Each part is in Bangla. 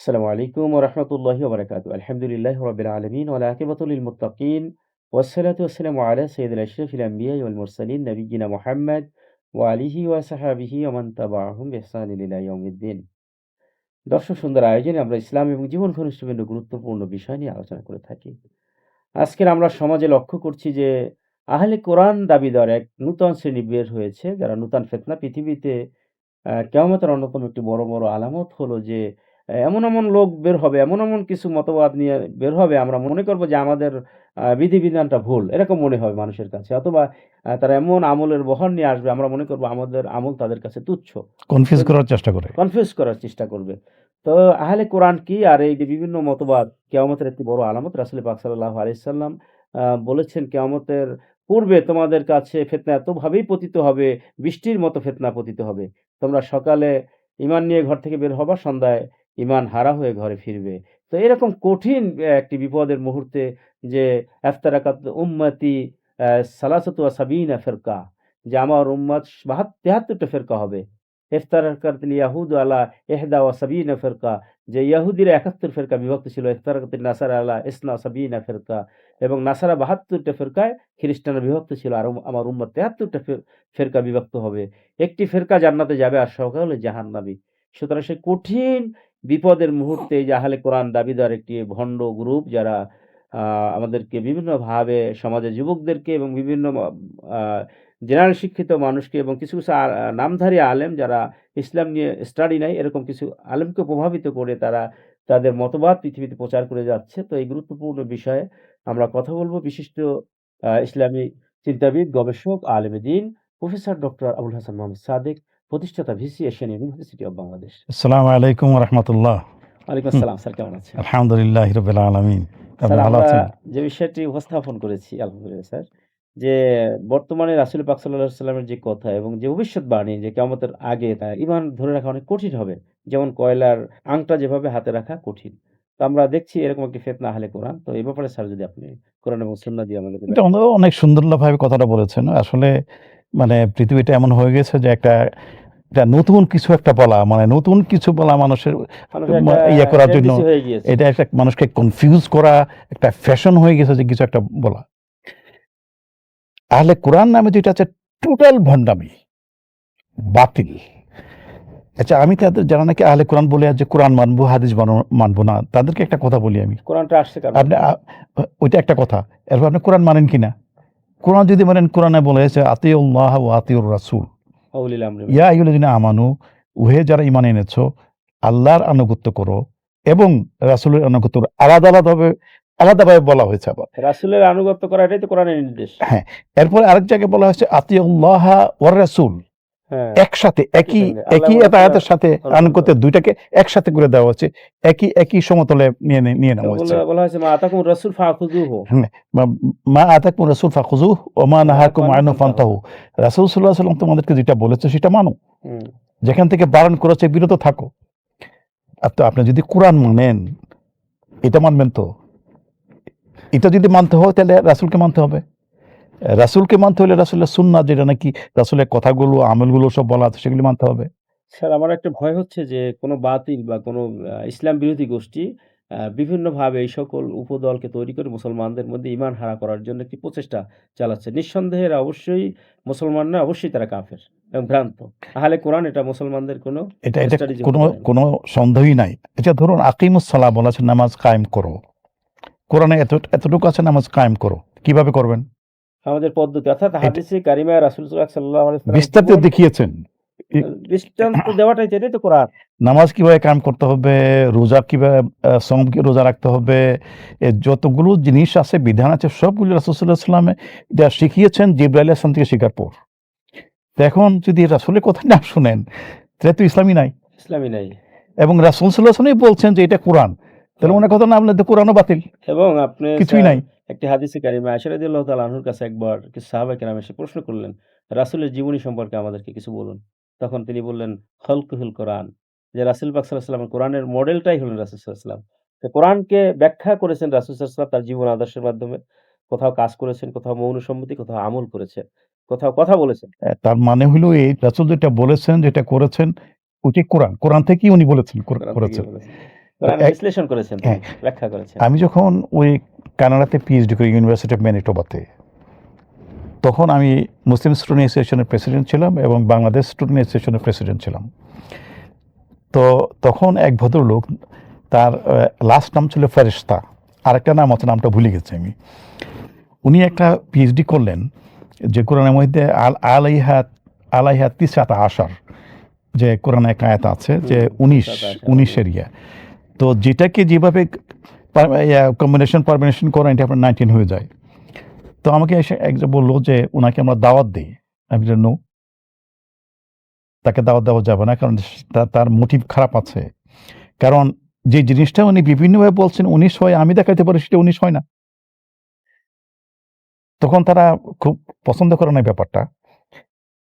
আসসালামু আলাইকুম ওরহমতুল্লাহ ওবরাকাতু আলহামদুলিল্লাহ রবিল আলমিন ওলা আকিবাতুল মুতাকিন ওয়াসালাতু ওয়াসালামু আলা সৈয়দ আশরাফিল আম্বিয়া ওয়াল মুরসালিন নবীনা মোহাম্মদ ওয়া আলিহি ওয়া সাহাবিহি ওমান তাবাহুম ইহসান ইলা ইয়াউমিদ্দিন। দর্শক সুন্দর আয়োজনে আমরা ইসলাম এবং জীবন ঘনিষ্ঠ বিভিন্ন গুরুত্বপূর্ণ বিষয় নিয়ে আলোচনা করে থাকি। আজকের আমরা সমাজে লক্ষ্য করছি যে আহলে কোরআন দাবিদার এক নূতন শ্রেণি বের হয়েছে। যারা নূতন ফেতনা পৃথিবীতে কেমতের অন্যতম একটি বড় বড় আলামত হলো যে এমন এমন লোক বের হবে এমন এমন কিছু মতবাদ নিয়ে বের হবে আমরা মনে করব যে আমাদের বিধিবিধানটা ভুল। এরকম মনে হবে মানুষের কাছে। অথবা তারা এমন আমলের বহন নিয়ে আসবে আমরা মনে করব আমাদের আমল তাদের কাছে তুচ্ছ। কনফিউজ করার চেষ্টা করে। কনফিউজ করার চেষ্টা করবে। তো আহলে কোরআন কি আর এই যে বিভিন্ন মতবাদ কেয়ামতের একটি বড় আলামত রাসুল পাক সাল্লাহ আলাইসাল্লাম বলেছেন কেয়ামতের পূর্বে তোমাদের কাছে ফেতনা এতভাবেই পতিত হবে বৃষ্টির মতো ফেতনা পতিত হবে। তোমরা সকালে ইমান নিয়ে ঘর থেকে বের হবা সন্ধ্যায় ইমান হারা হয়ে ঘরে ফিরবে। তো এরকম কঠিন একটি বিপদের মুহূর্তে যে, আফতারাকাত উম্মতি সালাসত সাবিনা ফেরকা, যে আমার উম্মত বাহাত্তর তেহাত্তরটা ফেরকা হবে। ইফতারাকাত ইয়াহুদ আলা এহদা ওয়া সাবিনা ফেরকা, যে ইয়াহুদিরা একাত্তর ফেরকা বিভক্ত ছিল, ইফতারাকাত নাসারা আলা ইসনা সাবিনা ফেরকা, এবং নাসারা বাহাত্তরটা ফেরকায় খ্রিস্টানরা বিভক্ত ছিল, আর আমার উম্মত তেহাত্তরটা ফেরকা বিভক্ত হবে। একটি ফেরকা জান্নাতে যাবে আর সকালে জাহান্নাবি সুতরাং সে কঠিন বিপদের মুহূর্তে যে কোরআন দাবিদার একটি ভণ্ড গ্রুপ যারা আমাদেরকে বিভিন্নভাবে সমাজের যুবকদেরকে এবং বিভিন্ন জেনারেল শিক্ষিত মানুষকে এবং কিছু কিছু নামধারী আলেম যারা ইসলাম নিয়ে স্টাডি নাই, এরকম কিছু আলেমকে প্রভাবিত করে তারা তাদের মতবাদ পৃথিবীতে প্রচার করে যাচ্ছে। তো এই গুরুত্বপূর্ণ বিষয়ে আমরা কথা বলব। বিশিষ্ট ইসলামী চিন্তাবিদ, গবেষক, আলেম দিন, প্রফেসর ডক্টর আবুল হাসান মোহাম্মদ সাদেক। প্রতিষ্ঠাতা VC Asian University of Bangladesh আসসালামু আলাইকুম রহমতুল্লাহ। ওয়ালাইকুম আসসালাম স্যার কেমন আছেন? আলহামদুলিল্লাহ রবিল আলমিন। যে বিষয়টি উপস্থাপন করেছি আলহামদুলিল্লাহ স্যার যে বর্তমানে রাসুল পাক সাল্লাহ সাল্লামের যে কথা এবং যে ভবিষ্যৎবাণী যে কেমতের আগে তা ইমান ধরে রাখা অনেক কঠিন হবে যেমন কয়লার আংটা যেভাবে হাতে রাখা কঠিন। তো আমরা দেখছি এরকম একটি ফেতনা আহলে কোরআন। তো এই ব্যাপারে স্যার যদি আপনি কোরআন এবং সুন্নাহ দিয়ে আমাদের অনেক সুন্দরভাবে কথাটা বলেছেন। আসলে মানে পৃথিবীটা এমন হয়ে গেছে যে একটা একটা নতুন কিছু একটা বলা মানে নতুন কিছু বলা মানুষের ইয়ে করার জন্য এটা একটা মানুষকে কনফিউজ করা একটা ফ্যাশন হয়ে গেছে যে কিছু একটা বলা। তাহলে কোরআন নামে যেটা আছে টোটাল ভণ্ডামি বাতিল। আচ্ছা আমি তাদের যারা নাকি আহলে কোরআন বলে যে কোরআন মানবো হাদিস মানবো না তাদেরকে একটা কথা বলি আমি। কোরআনটা আসছে আপনি ওইটা একটা কথা। এরপর আপনি কোরআন মানেন কিনা? কোরআন যদি মানেন কোরআনে বলেছে আতিউল্লাহ ও আতিউর রাসূল। ইয়া ইউলিন আমানু উহে যারা ইমান এনেছ আল্লাহর আনুগত্য করো এবং রাসুলের আনুগত্য করো। আলাদা আলাদাভাবে আলাদাভাবে বলা হয়েছে আবার। রাসুলের আনুগত্য করা এটাই তো কোরআনের নির্দেশ। হ্যাঁ এরপরে আরেক জায়গায় বলা হয়েছে আতিউল্লাহ ওয়ার রাসূল। একসাথে একই একই। আয়াতের সাথে আল্লাহ দুইটাকে একসাথে করে দেওয়া হচ্ছে একই একই সমতলে নিয়ে নিয়ে নেওয়া হচ্ছে। বলা- হয়েছে মা আতাকুম রাসূল ফাখুযুহু। মা- মা আতাকুম রাসূল ফাখুযুহ ওয়া মা নাহাকুম আনহু ফান্তাহু। রাসূল সাল্লাল্লাহু আলাইহি ওয়াসাল্লাম তোমাদেরকে যেটা বলেছে সেটা মানো। যেখান থেকে বারণ করেছে বিরত থাকো। আর তো আপনি যদি কোরআন মানেন এটা মানবেন তো? এটা যদি মানতে হয় তাহলে রাসূলকে মানতে হবে। রাসূলকে মানতে হলে রাসুলের সুন্নাহ যেটা নাকি রাসুলের কথাগুলো আমলগুলো সব বলা আছে সেগুলি মানতে হবে। স্যার আমার একটা ভয় হচ্ছে যে কোনো বাতিল বা কোনো ইসলাম বিরোধী গোষ্ঠী বিভিন্নভাবে এই সকল উপদলকে তৈরি করে মুসলমানদের মধ্যে ইমান হারা করার জন্য একটি প্রচেষ্টা চালাচ্ছে। নিঃসন্দেহে অবশ্যই মুসলমানরা অবশ্যই তারা কাফের এবং ভ্রান্ত। তাহলে কোরআন এটা মুসলমানদের কোনো এটা এটা কোনো। কোনো সন্দেহই নাই। এটা ধরুন আকিমুস সালাহ বলেছে নামাজ কায়েম করো। কোরআনে এত এতটুকু আছে নামাজ কায়েম করো। কীভাবে করবেন? আমাদের পদ্ধতি অর্থাৎ হাদিসে কারিমা রাসূল সাল্লাল্লাহু আলাইহি বিস্তারিত দেখিয়েছেন। দৃষ্টান্ত দেওয়াটাই তো এটাই তো কোরআন। নামাজ কীভাবে কায়েম করতে হবে রোজা কীভাবে সম রোজা রাখতে হবে যতগুলো জিনিস আছে বিধান আছে সবগুলো রাসুল্লাহ সাল্লামে যা শিখিয়েছেন জিব্রাইল আসলাম থেকে শেখার পর। এখন যদি রাসুলের কথা না শুনেন তাহলে তো ইসলামী নাই। ইসলামী নাই। এবং রাসুল সাল্লাহ বলছেন যে এটা কোরআন। তাহলে ওনার কথা না বললে তো কোরআনও বাতিল। এবং আপনি কিছুই নাই। একটি হাদিসে কারিমা আনহুর কাছে একবার কিছু সাহাবা কেরাম এসে প্রশ্ন করলেন রাসূলের জীবনী সম্পর্কে আমাদেরকে কিছু বলুন? তখন তিনি বললেন কোরআন। যে রাসূল পাক সাল্লাল্লাহু আলাইহি কোরআনের মডেলটাই হলেন রাসূল সাল্লাল্লাহু আলাইহি তো কোরআনকে ব্যাখ্যা করেছেন রাসূল সাল্লাল্লাহু তার জীবন আদর্শের মাধ্যমে। কোথাও কাজ করেছেন কোথাও মৌন সম্মতি কোথাও আমল করেছেন কোথাও কথা বলেছেন। তার মানে হলো এই রাসুল যেটা বলেছেন যেটা করেছেন ওটি কোরআন। কোরআন থেকেই উনি বলেছেন করে- করেছেন। বিশ্লেষণ করেছেন হ্যাঁ। ব্যাখ্যা করেছেন। আমি যখন ওই কানাডাতে পিএইচডি করি ইউনিভার্সিটি অফ ম্যানিটোবাতে তখন আমি মুসলিম স্টুডেন্ট অ্যাসোসিয়েশনের প্রেসিডেন্ট ছিলাম এবং বাংলাদেশ স্টুডেন্ট অ্যাসোসিয়েশনের প্রেসিডেন্ট ছিলাম। তো তখন এক ভদ্রলোক তার লাস্ট নাম ছিল ফেরিস্তা আরেকটা নাম আছে নামটা ভুলে গেছি আমি। উনি একটা পিএইচডি করলেন যে কোরআনের মধ্যে আল আলাইহাত আলাইহাত তিসাত আশার যে কোরআনে এক আয়াত আছে যে উনিশ উনিশের ইয়া। তো যেটাকে যেভাবে কম্বিনেশন পারমিনেশন করেন এটা আপনার নাইনটিন হয়ে যায়। তো আমাকে এসে একজন বলল যে, ওনাকে আমরা দাওয়াত দিই। আমি নো। তাকে দাওয়াত দেওয়া যাবে না, কারণ তার মোটিভ খারাপ আছে। কারণ যে জিনিসটা উনি বিভিন্নভাবে বলছেন উনিশ হয় আমি দেখাতে পারি সেটা উনিশ হয় না। তখন তারা খুব পছন্দ করে না ব্যাপারটা।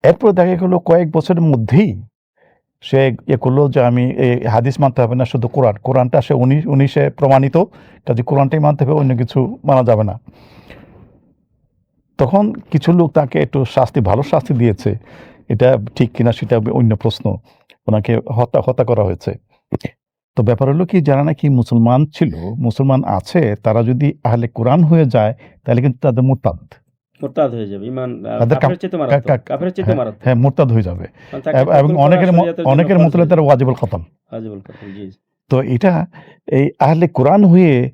এরপর দেখা গেলো কয়েক বছরের মধ্যেই সে ইয়ে করল যে আমি এই হাদিস মানতে হবে না, শুধু কোরআন। কোরআনটা সে উনিশ উনিশে প্রমাণিত, কাজে কোরআনটাই মানতে হবে, অন্য কিছু মানা যাবে না। তখন কিছু লোক তাকে একটু শাস্তি, ভালো শাস্তি দিয়েছে। এটা ঠিক কিনা সেটা অন্য প্রশ্ন। ওনাকে হত্যা হত্যা করা হয়েছে। তো ব্যাপার হলো কি, যারা নাকি মুসলমান ছিল, মুসলমান আছে, তারা যদি আহলে কোরআন হয়ে যায়, তাহলে কিন্তু তাদের মুরতাদ। মোরতাদ হয়ে যাবে কাফের চেয়ে মারাত্মক কাফের চেয়ে হ্যাঁ, মারাত্মক। হ্যাঁ মুরতাদ হয়ে যাবে। এবং- এবং অনেকের অনেকের মতলে হয়ে ওয়াজিবুল খতম। ওয়াজিবুল কতল, জি। তো এটা এই আহলে কোরআন হয়ে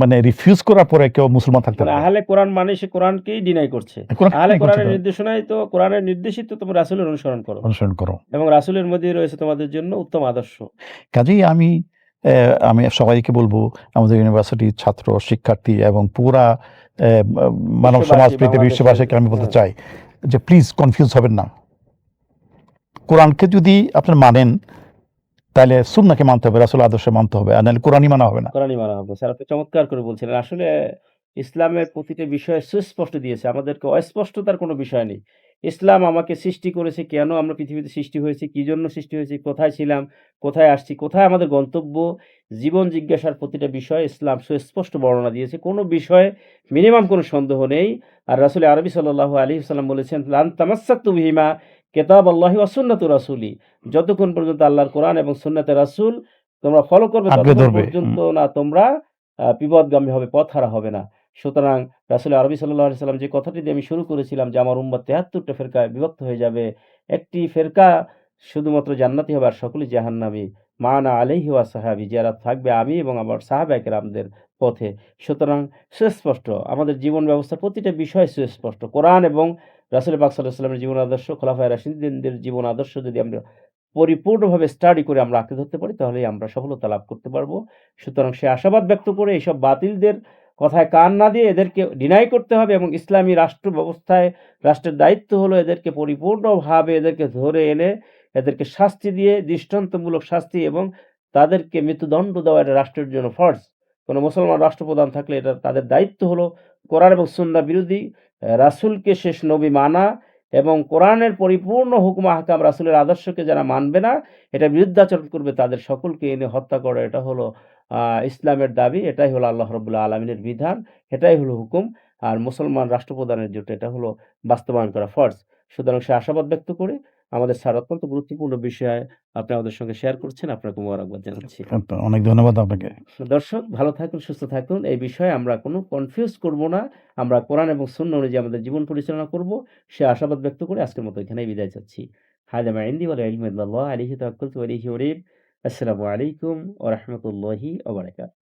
মানে রিফিউজ করার পরে কেউ মুসলমান থাকতে মানে পারে আহলে কোরআন মানে সে কোরআনকেই ডিনাই করছে। আহলে কোরআনের তারা? নির্দেশনায় তো কোরআনের নির্দেশিত তোমরা রাসূলের অনুসরণ করো। অনুসরণ করো। এবং রাসূলের মধ্যে রয়েছে তোমাদের জন্য উত্তম আদর্শ। কাজেই আমি আমি সবাইকে বলব আমাদের ইউনিভার্সিটির ছাত্র শিক্ষার্থী এবং পুরা মানব সমাজ পৃথিবী বিশ্ববাসীকে আমি বলতে হ্যাঁ। চাই যে প্লিজ কনফিউজ হবেন না। কোরআনকে যদি আপনার মানেন তাহলে সুন্নাকে মানতে হবে রাসুল আদর্শে মানতে হবে আর নাহলে কোরআনই মানা হবে না। কোরআনই মানা হবে। স্যার আপনি চমৎকার করে বলছিলেন। আসলে ইসলামের প্রতিটা বিষয়ে সুস্পষ্ট দিয়েছে। আমাদেরকে অস্পষ্টতার কোনো বিষয় নেই। ইসলাম আমাকে সৃষ্টি করেছে কেন? আমরা পৃথিবীতে সৃষ্টি হয়েছি কি জন্য সৃষ্টি হয়েছি? কোথায় ছিলাম? কোথায় আসছি? কোথায় আমাদের গন্তব্য? জীবন জিজ্ঞাসার প্রতিটা বিষয় ইসলাম সুস্পষ্ট বর্ণনা দিয়েছে। কোনো বিষয়ে মিনিমাম কোনো সন্দেহ নেই। আর রাসুল আরবি সাল্লাহ আলী সাল্লাম বলেছেন লান তামাসাক্তু বিহিমা কেতাব আল্লাহি ওয়াসুন্নাত রাসুলি। যতক্ষণ পর্যন্ত আল্লাহর কোরআন এবং সুন্নাতে রাসূল তোমরা ফলো করবে ততক্ষণ পর্যন্ত না তোমরা বিপদগামী হবে পথ হারা হবে না। সুতরাং রাসুল আরবি সাল্লাহ সাল্লাম যে কথাটি দিয়ে আমি শুরু করেছিলাম যে আমার উম্মত তেহাত্তরটা ফেরকায় বিভক্ত হয়ে যাবে, একটি ফেরকা শুধুমাত্র জান্নাতি হবে আর সকলেই জাহান্নামী। মানা আলাইহি ওয়া সাহাবি, যারা থাকবে আমি এবং আমার সাহাবাহিকের আমাদের পথে। সুতরাং সুস্পষ্ট, আমাদের জীবন ব্যবস্থার প্রতিটা বিষয় সুস্পষ্ট। কোরআন এবং রাসুল পাক সাল্লাহ সাল্লামের জীবন আদর্শ, খোলাফায় রাশিদিনদের জীবন আদর্শ যদি আমরা পরিপূর্ণভাবে স্টাডি করে আমরা আঁকড়ে ধরতে পারি, তাহলেই আমরা সফলতা লাভ করতে পারব। সুতরাং সে আশাবাদ ব্যক্ত করে এইসব বাতিলদের কথায় কান না দিয়ে এদেরকে ডিনাই করতে হবে এবং ইসলামী রাষ্ট্র ব্যবস্থায়, রাষ্ট্রের দায়িত্ব হলো এদেরকে পরিপূর্ণভাবে এদেরকে ধরে এনে এদেরকে শাস্তি দিয়ে, দৃষ্টান্তমূলক শাস্তি এবং তাদেরকে মৃত্যুদণ্ড দেওয়া এটা রাষ্ট্রের জন্য ফর্জ কোনো মুসলমান রাষ্ট্রপ্রধান থাকলে এটা তাদের দায়িত্ব হলো। কোরআন এবং সুন্না বিরোধী রাসূলকে শেষ নবী মানা এবং কোরআনের পরিপূর্ণ হুকুম আহকাম রাসুলের আদর্শকে যারা মানবে না, এটা বিরুদ্ধাচরণ করবে তাদের সকলকে এনে হত্যা করা, এটা হলো ইসলামের দাবি, এটাই হলো আল্লাহ রবুল্লাহ আলমিনের বিধান, এটাই হলো হুকুম। আর মুসলমান রাষ্ট্রপ্রধানের জোট এটা হলো বাস্তবায়ন করা ফর্জ। সুতরাং সে আশাবাদ ব্যক্ত করে। আমাদের স্যার অত্যন্ত গুরুত্বপূর্ণ বিষয় আপনি আমাদের সঙ্গে শেয়ার করছেন। আপনাকে মোবারকবাদ জানাচ্ছি। অনেক ধন্যবাদ আপনাকে। দর্শক ভালো থাকুন সুস্থ থাকুন। এই বিষয়ে আমরা কোনো কনফিউজ করব না। আমরা কোরআন এবং শূন্য অনুযায়ী আমাদের জীবন পরিচালনা করব। সে আশাবাদ ব্যক্ত করে আজকের মতো এখানেই বিদায় চাচ্ছি। হায়দা মাইন্দি ওয়াল ইলমু ইল্লাল্লাহ। আলাইহি তাওয়াক্কালতু ওয়া ইলাইহি উনীব। আসসালামু আলাইকুম ওয়া রাহমাতুল্লাহি ওয়া বারাকাতুহু।